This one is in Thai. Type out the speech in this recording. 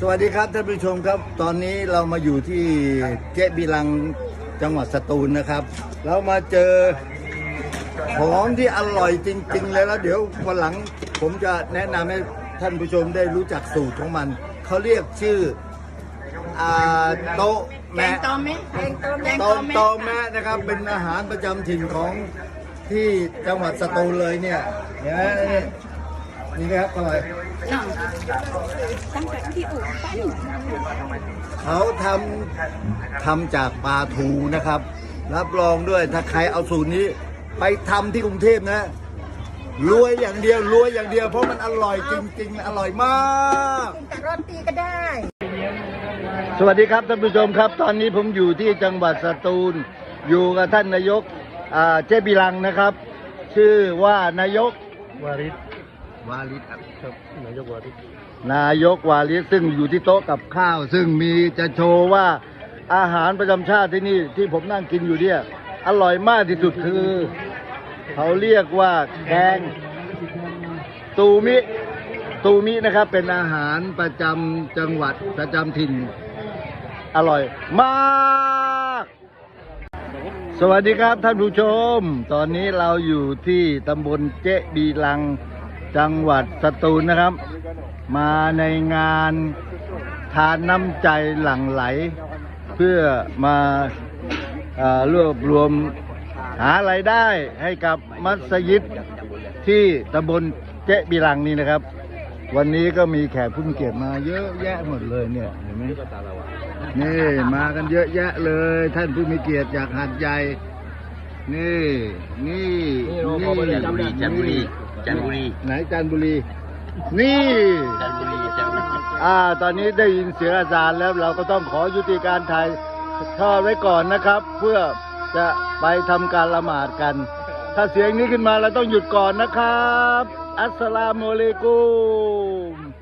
สวัสดีครับท่านผู้ชมครับ ตอนนี้เรามาอยู่ที่เจ๊บีลังจังหวัดสตูลนะครับ เรามาเจอของที่อร่อยจริง ๆ เลยแล้วเดี๋ยววันหลังผมจะแนะนำให้ท่านผู้ชมได้รู้จักสูตรของมัน เขาเรียกชื่ออ่าโต๊ะแกงแมะ ตอมไหมแกงตอมแกงโตตอมไหมโตแมะนะครับเป็นอาหารประจำถิ่นของที่จังหวัดสตูลเลยเนี่ยเห็นไหม นี่นะครับอร่อยน่ะตั้งแต่ที่อู่ไปเขาทำทำจากปลาทูนะครับ รับรองด้วยถ้าใครเอาสูตรนี้ ไปทำที่กรุงเทพนะรวยอย่างเดียวรวยอย่างเดียวเพราะมันอร่อยจริง ๆ อร่อยมากแต่โรตีก็ได้ สวัสดีครับท่านผู้ชมครับ ตอนนี้ผมอยู่ที่จังหวัดสตูล อยู่กับท่านนายกเจ๊บิลังนะครับ ชื่อว่านายกวาริศ วาลิศครับนายกวาริศนายกวาลิศซึ่งอยู่ที่โต๊ะกับข้าว ซึ่งมีจะโชว์ว่าอาหารประจำชาติที่นี่ที่ผมนั่งกินอยู่เนี่ยอร่อยมากที่สุดคือ เขาเรียกว่าแกงตูมิตูมินะครับเป็นอาหารประจำจังหวัดประจำถิ่น อร่อยมาก สวัสดีครับท่านผู้ชม ตอนนี้เราอยู่ที่ตำบลเจ๊บีลัง จังหวัดสตูลนะครับ มาในงานทานน้ำใจหลั่งไหล เพื่อมาอ่อรวบรวมหาไรายได้ให้กับมัสยิดที่ตำบลเจ๊บีลังนี่นะครับ วันนี้ก็มีแขกผู้มีเกียรติมาเยอะแยะหมดเลยเนี่ยเห็นไหมนี่มากันเยอะแยะเลย ท่านผู้มีเกียรติจากหาดใหญ่นี่ นี่นี่จันบุรีจันบุรี จันทบุรี ไหนจันทบุรี นี่ จันทบุรีจันทบุรีอ่า ตอนนี้ได้ยินเสียงอาจารย์แล้วเราก็ต้องขอยุติการถ่ายทอดไว้ก่อนนะครับ เพื่อจะไปทำการละหมาดกัน ถ้าเสียงนี้ขึ้นมาเราต้องหยุดก่อนนะครับ อัสสลามุอะลัยกุม